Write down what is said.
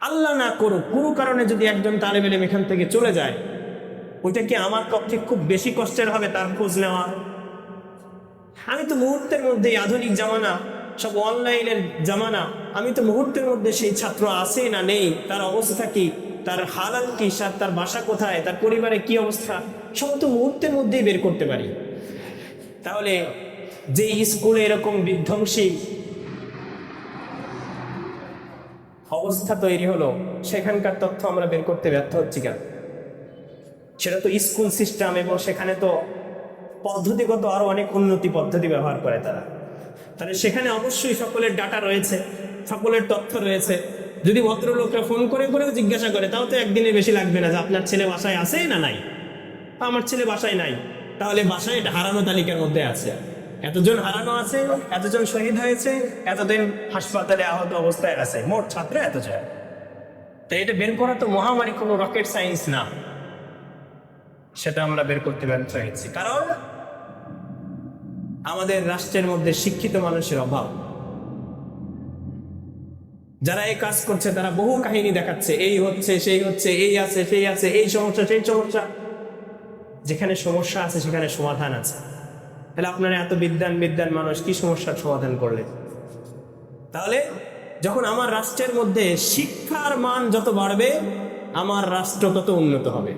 আল্লাহ না করুক, কোনো কারণে যদি একজন তালেব এলেম এখান থেকে চলে যায়, ওইটা কি আমার পক্ষে খুব বেশি কষ্টের হবে তার খোঁজ নেওয়া? আমি তো মুহূর্তের মধ্যে আধুনিক জামানা, সব অনলাইনের জামানা, আমি তো মুহূর্তের মধ্যে সেই ছাত্র আছে না নেই, তার অবস্থা কি? তার হালাত কি? সার তার বাসা কোথায়? তার পরিবারে কি অবস্থা? সব তো মুহূর্তের মধ্যেই বের করতে পারি। তাহলে যে স্কুলে এরকম বিধ্বংসী অবস্থা তৈরি হলো, সেখানকার তথ্য আমরা বের করতে ব্যর্থ হচ্ছি কেন? সেটা তো স্কুল সিস্টেম এবং সেখানে তো পদ্ধতিগত আরও অনেক উন্নতি পদ্ধতি ব্যবহার করে তারা। তাহলে সেখানে অবশ্যই সকলের ডাটা রয়েছে, সকলের তথ্য রয়েছে। যদি ভদ্রলোকরা ফোন করে, করেও জিজ্ঞাসা করে, তাও তো একদিনে বেশি লাগবে না যে আপনার ছেলে বাসায় আছে না নাই? আমার ছেলে বাসায় নাই। তাহলে বাসায় এটা হারানো তালিকার মধ্যে আছে। এতজন হারানো আছে, এতজন শহীদ হয়েছে এতদিন হাসপাতালে আহত অবস্থায় আছে, মোট ছাত্র এতজন। তো এটা বের করা তো মহামারী কোনো রকেট সায়েন্স না। সেটা আমরা বের করতে ব্যর্থ হয়েছি। কারণ আমাদের রাষ্ট্রের মধ্যে শিক্ষিত মানুষের অভাব। যারা এই কাজ করছে, তারা বহু কাহিনী দেখাচ্ছে। এই হচ্ছে, সেই হচ্ছে, এই আছে, সেই আছে, এই সমস্যা, সেই সমস্যা। যেখানে সমস্যা আছে, সেখানে সমাধান আছে। তাহলে আপনারা এত বিদ্যান বিদ্যান মানুষ, কি সমস্যার সমাধান করলেন তাহলে যখন আমার রাষ্ট্রের মধ্যে শিক্ষার মান যত বাড়বে, আমার রাষ্ট্র তত উন্নত হবে।